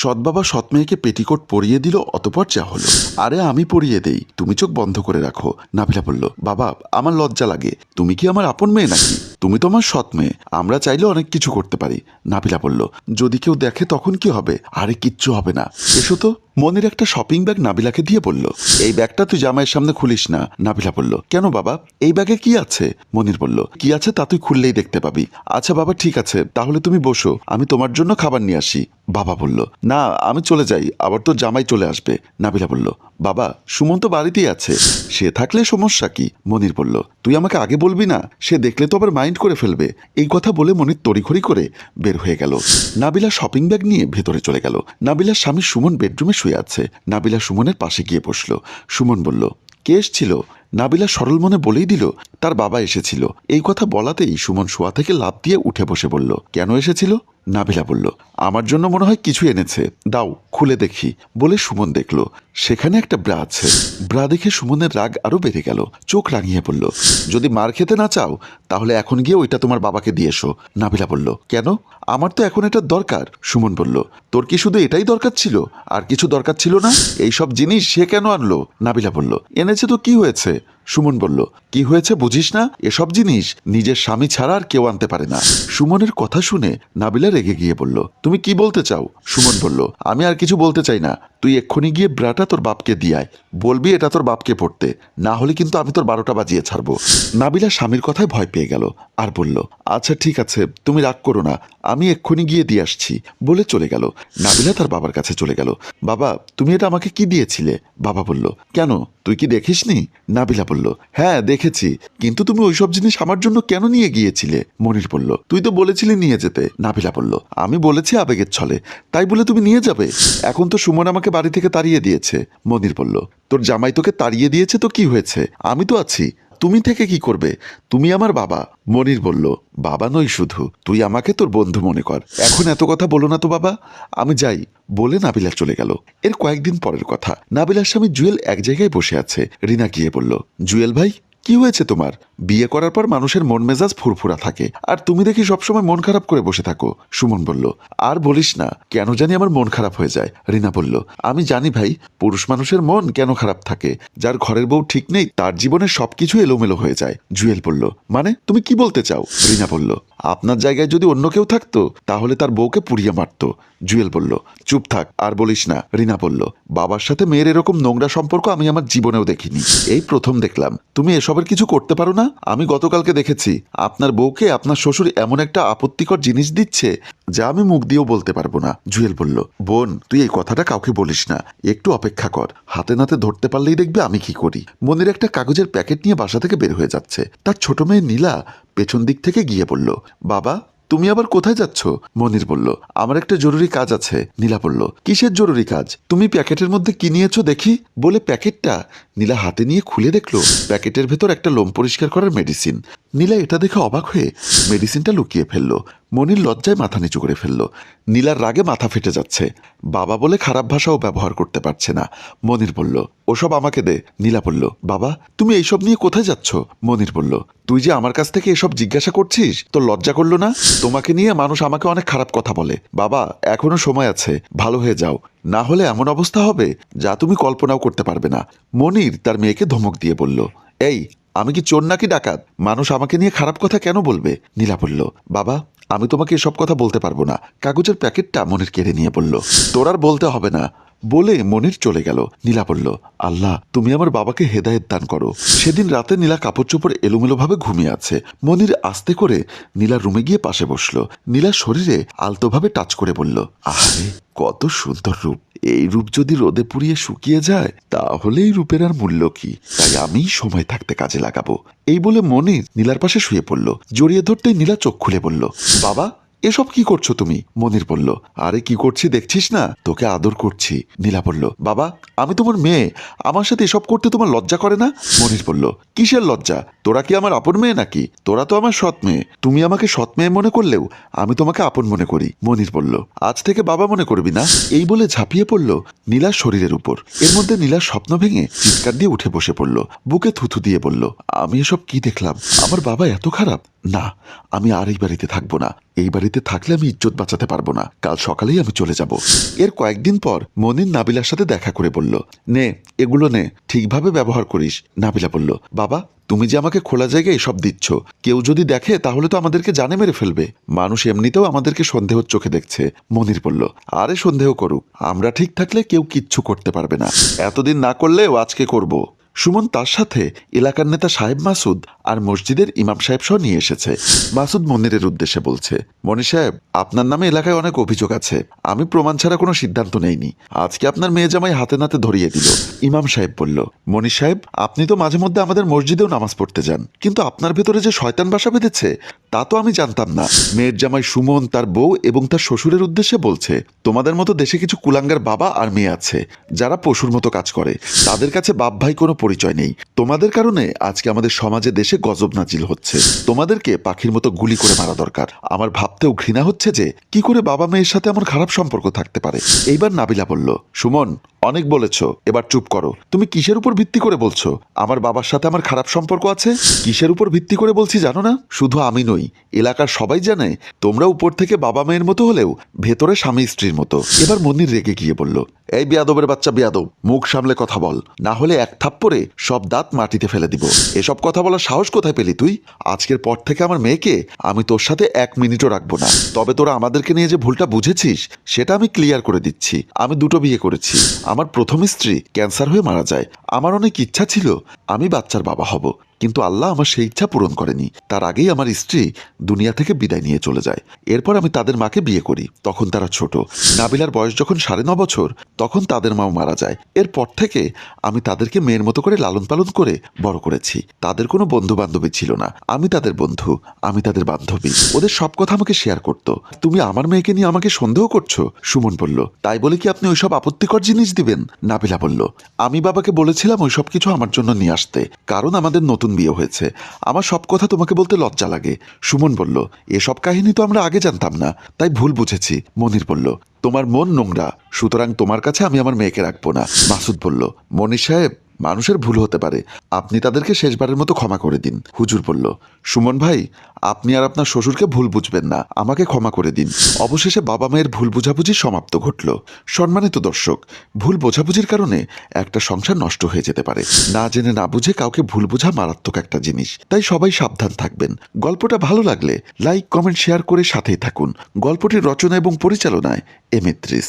সৎ বাবা সৎ মেয়েকে পেটিকোট পরিয়ে দিল, অতপর যা হলো। আরে আমি পরিয়ে দেই, তুমি চোখ বন্ধ করে রাখো, নাভিলা বলল। বাবা, আমার লজ্জা লাগে। তুমি কি আমার আপন মেয়ে নাকি? তুমি তো আমার সৎ মেয়ে, আমরা চাইলে অনেক কিছু করতে পারি নাবিলা বলল। যদি কেউ দেখে তখন কি হবে? আরে কিচ্ছু হবে না। এসো তো। মনির একটা শপিং ব্যাগ নাবিলাকে দিয়ে বলল, এই ব্যাগটা তুই জামাইয়ের সামনে খুলিস না। নাবিলা বলল, কেন বাবা? এই ব্যাগে কি আছে? মনির বলল, কি আছে তা তুই খুললেই দেখতে পাবি। আচ্ছা বাবা, ঠিক আছে, তাহলে তুমি বসো, আমি তোমার জন্য খাবার নিয়ে আসি। বাবা বলল, না, আমি চলে যাই, আবার তো জামাই চলে আসবে। নাবিলা বলল, বাবা, সুমন তো বাড়িতেই আছে, সে থাকলে সমস্যা কি? মনির বলল, তুই আমাকে আগে বলবি না, সে দেখলে তো আবার মাইন্ড করে ফেলবে। এই কথা বলে মনির তড়িঘড়ি করে বের হয়ে গেল। নাবিলা শপিং ব্যাগ নিয়ে ভেতরে চলে গেল। নাবিলার স্বামী সুমন বেডরুমে শুয়ে আছে। নাবিলা সুমনের পাশে গিয়ে বসল। সুমন বলল কে এসছিল? নাবিলা সরল মনে বলেই দিল, তার বাবা এসেছিল। এই কথা বলাতেই সুমন শোয়া থেকে লাভ দিয়ে উঠে বসে বলল, কেন এসেছিল? নাবিলা বলল, আমার জন্য মনে হয় কিছু এনেছে। দাও, খুলে দেখি। বলে সুমন দেখল, সেখানে একটা ব্রা আছে। ব্রা দেখে সুমনের রাগ আরও বেড়ে গেল, চোখ রাঙিয়ে বলল, যদি মার খেতে না চাও, তাহলে এখন গিয়ে ওইটা তোমার বাবাকে দিয়ে এসো। নাবিলা বলল, কেন? আমার তো এখন এটা দরকার। সুমন বলল, তোর কি শুধু এটাই দরকার ছিল? আর কিছু দরকার ছিল না? এই সব জিনিস সে কেন আনলো? নাবিলা বলল, এনেছে তো কি হয়েছে? সুমন বলল, কি হয়েছে বুঝিস না? এসব জিনিস নিজের স্বামী ছাড়া আর কেউ আনতে পারে না। সুমনের কথা শুনে নাবিলা রেগে গিয়ে বলল, তুমি কি বলতে চাও? সুমন বলল, আমি আর কিছু বলতে চাই না। তুই এক্ষুনি গিয়ে ব্রাটা তোর বাপকে দিয়ায় বলবি এটা তোর বাপকে পড়তে। না হলে কিন্তু আমি তোর বারোটা বাজিয়ে ছাড়বো। নাবিলা স্বামীর কথায় ভয় পেয়ে গেল আর বলল আচ্ছা ঠিক আছে, তুমি রাগ করো না। আমি এক্ষুনি গিয়ে দিয়ে আসছি। বলে চলে গেল। নাবিলা তার বাবার কাছে চলে গেল। বাবা, তুমি এটা আমাকে কি দিয়েছিলে? বাবা বলল, কেন? তুই কি দেখিসনি? নাবিলা বলল হ্যাঁ দেখেছি। কিন্তু তুমি ওইসব জিনিস আমার জন্য কেন নিয়ে গিয়েছিলে? মনির বলল, তুই তো বলেছিলি নিয়ে যেতে। নাবিলা বলল, আমি বলেছি আবেগের ছলে। তাই বলে তুমি নিয়ে যাবে? এখন তো সুমন আমাকে বাড়ি থেকে তাড়িয়ে দিয়েছে, মনির বলল। তোর জামাই তোকে তাড়িয়ে দিয়েছে তো কি হয়েছে? আমি তো আছি। তুমি থেকে কি করবে? তুমি আমার বাবা। মনির বলল, বাবা নই শুধু, তুই আমাকে তোর বন্ধু মনে কর। এখন এত কথা বলো না তো বাবা। আমি যাই। বলে নাবিলা চলে গেল। এর কয়েকদিন পরের কথা। নাবিলার স্বামী জুয়েল এক জায়গায় বসে আছে। রিনা গিয়ে বলল, জুয়েল ভাই কি হয়েছে তোমার? বিয়ে করার পর মানুষের মন মেজাজ ফুরফুরা থাকে। আর তুমি দেখি সবসময় মন খারাপ করে বসে থাকো, সুমন বলল। আর বলিস না, কেন জানি আমার মন খারাপ হয়ে যায়, রিনা বলল। আমি জানি ভাই, পুরুষ মানুষের মন কেন খারাপ থাকে? যার ঘরের বউ ঠিক নেই, তার জীবনে সবকিছু এলোমেলো হয়ে যায়, জুয়েল বলল। মানে তুমি কি বলতে চাও? রিনা বলল। আপনার জায়গায় যদি অন্য কেউ থাকতো, তাহলে তার বউকে পুড়িয়ে মারতো, জুয়েল বলল। চুপ থাক, আর বলিস না, রিনা বলল। বাবার সাথে মেয়ের এরকম নোংরা সম্পর্ক আমি আমার জীবনেও দেখিনি। এই প্রথম দেখলাম। তুমি এসবের কিছু করতে পারো না? আমি গতকালকে দেখেছি, আপনার বউকে আপনার শ্বশুর এমন একটা আপত্তিকর জিনিস দিচ্ছে যা আমি মুখ দিয়েও বলতে পারব না, জুয়েল বলল। বোন, তুই এই কথাটা কাউকে বলিস না, একটু অপেক্ষা কর, হাতে নাতে ধরতে পারলেই দেখবে আমি কি করি। মনের একটা কাগজের প্যাকেট নিয়ে বাসা থেকে বের হয়ে যাচ্ছে। তার ছোট মেয়ে নীলা পেছন দিক থেকে গিয়ে বলল, বাবা, তুমি আবার কোথায় যাচ্ছ? মনির বলল, আমার একটা জরুরি কাজ আছে। নীলা বলল, কিসের জরুরি কাজ? তুমি প্যাকেটের মধ্যে কি নিয়েছো দেখি? বলে, প্যাকেটটা নীলা হাতে নিয়ে খুলে দেখল প্যাকেটের ভেতর একটা লোম পরিষ্কার করার মেডিসিন নীলা এটা দেখে অবাক হয়ে মেডিসিনটা লুকিয়ে ফেলল, মনির লজ্জায় মাথা নিচু করে ফেলল। নীলার রাগে মাথা ফেটে যাচ্ছে। বাবা বলে খারাপ ভাষাও ব্যবহার করতে পারছে না। মনির বলল, ওসব আমাকে দে। নীলা বলল, বাবা, তুমি এইসব নিয়ে কোথায় যাচ্ছ? মনির বলল, তুই যে আমার কাছ থেকে এসব জিজ্ঞাসা করছিস, তোর লজ্জা করল না? তোমাকে নিয়ে মানুষ আমাকে অনেক খারাপ কথা বলে। বাবা, এখনও সময় আছে। ভালো হয়ে যাও। না হলে এমন অবস্থা হবে যা তুমি কল্পনাও করতে পারবে না। মনির তার মেয়েকে ধমক দিয়ে বলল, এই, আমি কি চোর নাকি ডাকাত? মানুষ আমাকে নিয়ে খারাপ কথা কেন বলবে? নীলা বলল, বাবা, আমি তোমাকে এসব কথা বলতে পারব না। কাগজের প্যাকেটটা মনির কেড়ে নিয়ে বলল, তোর আর বলতে হবে না। বলে মনির চলে গেল। নীলা বলল, আল্লাহ, তুমি আমার বাবাকে হেদায়েত দান করো। সেদিন রাতে নীলা কাপড় চোপড় এলোমেলোভাবে ঘুমিয়ে আছে। মনির আস্তে করে নীলা রুমে গিয়ে পাশে বসল। নীলার শরীরে আলতোভাবে টাচ করে বলল, আহারে, কত সুন্দর রূপ। এই রূপ যদি রোদে পুড়িয়ে শুকিয়ে যায় তাহলে এই রূপের আর মূল্য কি? তাই আমি সময় থাকতে কাজে লাগাবো। এই বলে মনির নীলার পাশে শুয়ে পড়ল। জড়িয়ে ধরতেই নীলা চোখ খুলে বলল, বাবা এসব কি করছ তুমি? মনির বলল, আরে কি করছি দেখছিস না? তোকে আদর করছি। নীলা বলল, বাবা, আমি তোমার মেয়ে। আমার সাথে এসব করতে তোমার লজ্জা করে না? মনির বলল, কিসের লজ্জা? তোরা কি আমার আপন মেয়ে নাকি? তোরা তো আমার সৎ মেয়ে। তুমি আমাকে সৎ মেয়ে মনে করলেও আমি তোমাকে আপন মনে করি। মনির বলল, আজ থেকে বাবা মনে করবি না? এই বলে ঝাঁপিয়ে পড়ল নীলার শরীরের উপর। এর মধ্যে নীলার স্বপ্ন ভেঙে চিৎকার দিয়ে উঠে বসে পড়ল। বুকে থুথু দিয়ে বলল, আমি এসব কি দেখলাম? আমার বাবা এত খারাপ? না, আমি আর এই বাড়িতে থাকব না। এই বাড়িতে থাকলে আমি ইজ্জত বাঁচাতে পারব না। কাল সকালেই আমি চলে যাব। এর কয়েকদিন পর মনির নাবিলার সাথে দেখা করে বলল, নে, এগুলো নে, ঠিকভাবে ব্যবহার করিস। নাবিলা বলল, বাবা, তুমি যে আমাকে খোলা জায়গায় এসব দিচ্ছ, কেউ যদি দেখে তাহলে তো আমাদেরকে জানে মেরে ফেলবে। মানুষ এমনিতেও আমাদেরকে সন্দেহর চোখে দেখছে। মনির বলল, আরে সন্দেহ করুক, আমরা ঠিক থাকলে কেউ কিচ্ছু করতে পারবে না। এতদিন না করলেও আজকে করব। সুমন তার সাথে এলাকার নেতা সাহেব মাসুদ আর মসজিদের ইমাম সাহেব সহ নিয়ে এসেছে। মাসুদ মন্দিরের উদ্দেশ্যে বলছে, মনি সাহেব, আপনার নামে এলাকায় অনেক অভিযোগ আছে। আমি প্রমাণ ছাড়া কোনো সিদ্ধান্ত নেইনি। আজকে আপনার মেয়ে জামাই হাতে নাতে ধরিয়ে দিল। ইমাম সাহেব বলল, মনি সাহেব, আপনি তো মাঝে মধ্যে আমাদের মসজিদেও নামাজ পড়তে যান। কিন্তু আপনার ভেতরে যে শয়তান বাসা বেঁধেছে তা তো আমি জানতাম না। মেয়ের জামাই সুমন তার বউ এবং তার শ্বশুরের উদ্দেশ্যে বলছে, তোমাদের মতো দেশে কিছু কুলাঙ্গার বাবা আর মেয়ে আছে, যারা পশুর মতো কাজ করে। তাদের কাছে বাপ ভাই কোনো পরিচয় নেই। তোমাদের কারণে আজকে আমাদের সমাজে দেশে গজব নাজিল হচ্ছে। তোমাদেরকে পাখির মতো গুলি করে মারা দরকার। আমার ভাবতেও ঘৃণা হচ্ছে যে, কি করে বাবা মেয়ের সাথে আমার খারাপ সম্পর্ক থাকতে পারে? এইবার নাবিলা বলল, সুমন অনেক বলেছ, এবার চুপ করো। তুমি কিসের উপর ভিত্তি করে বলছো? আমার বাবার সাথে আমার খারাপ সম্পর্ক আছে? কিসের উপর ভিত্তি করে বলছি জানো না? শুধু আমি নই, এলাকার সবাই জানে, তোমরা উপর থেকে বাবা মেয়ের মতো হলেও ভেতরে স্বামী স্ত্রীর মতো। এবার মন্দির রেগে গিয়ে বলল, এই বিয়াদবের বাচ্চা, বিয়াদব, মুখ সামলে কথা বল। না হলে এক থাপ্পড়ে সব দাঁত মাটিতে ফেলে দিব। এসব কথা বলার সাহস কোথায় পেলি তুই? আজকের পর থেকে আমার মেয়েকে আমি তোর সাথে এক মিনিটও রাখব না। তবে তোরা আমাদেরকে নিয়ে যে ভুলটা বুঝেছিস, সেটা আমি ক্লিয়ার করে দিচ্ছি। আমি দুটো বিয়ে করেছি। আমার প্রথম স্ত্রী ক্যান্সার হয়ে মারা যায়। আমার অনেক ইচ্ছা ছিল আমি বাচ্চার বাবা হব। কিন্তু আল্লাহ আমার সেই ইচ্ছা পূরণ করেনি। তার আগেই আমার স্ত্রী দুনিয়া থেকে বিদায় নিয়ে চলে যায়। এরপর আমি তাদের মাকে বিয়ে করি। তখন তারা ছোট। নাবিলার বয়স যখন সাড়ে ন বছর, তখন তাদের মাও মারা যায়। এরপর থেকে আমি তাদেরকে মেয়ের মতো করে লালন পালন করে বড় করেছি। তাদের কোনো বন্ধু বান্ধবী ছিল না। আমি তাদের বন্ধু, আমি তাদের বান্ধবী। ওদের সব কথা আমাকে শেয়ার করত। তুমি আমার মেয়েকে নিয়ে আমাকে সন্দেহ করছ? সুমন বলল। তাই বলে কি আপনি ওইসব আপত্তিকর জিনিস দিবেন? নাবিলা বলল। আমি বাবাকে বলেছিলাম ওইসব কিছু আমার জন্য নিয়ে আসতে। কারণ আমাদের নতুন বিয়ে হয়েছে। আমার সব কথা তোমাকে বলতে লজ্জা লাগে। সুমন বলল, এসব কাহিনী তো আমরা আগে জানতাম না। তাই ভুল বুঝেছি। মনির বলল, তোমার মন নোংরা। সুতরাং তোমার কাছে আমি আমার মেয়েকে রাখব না। মাসুদ বলল মনির সাহেব মানুষের ভুল হতে পারে। আপনি তাদেরকে শেষবারের মতো ক্ষমা করে দিন। হুজুর বলল, সুমন ভাই, আপনি আর আপনার শ্বশুরকে ভুল বুঝবেন না। আমাকে ক্ষমা করে দিন। অবশেষে বাবা মায়ের ভুল বোঝাবুঝি সমাপ্ত ঘটল। সম্মানিত দর্শক, ভুল বোঝাবুঝির কারণে একটা সংসার নষ্ট হয়ে যেতে পারে। না জেনে না বুঝে কাউকে ভুল বোঝা মারাত্মক একটা জিনিস। তাই সবাই সাবধান থাকবেন। গল্পটা ভালো লাগলে লাইক, কমেন্ট, শেয়ার করে সাথেই থাকুন। গল্পটির রচনা এবং পরিচালনায় এমিত্রিস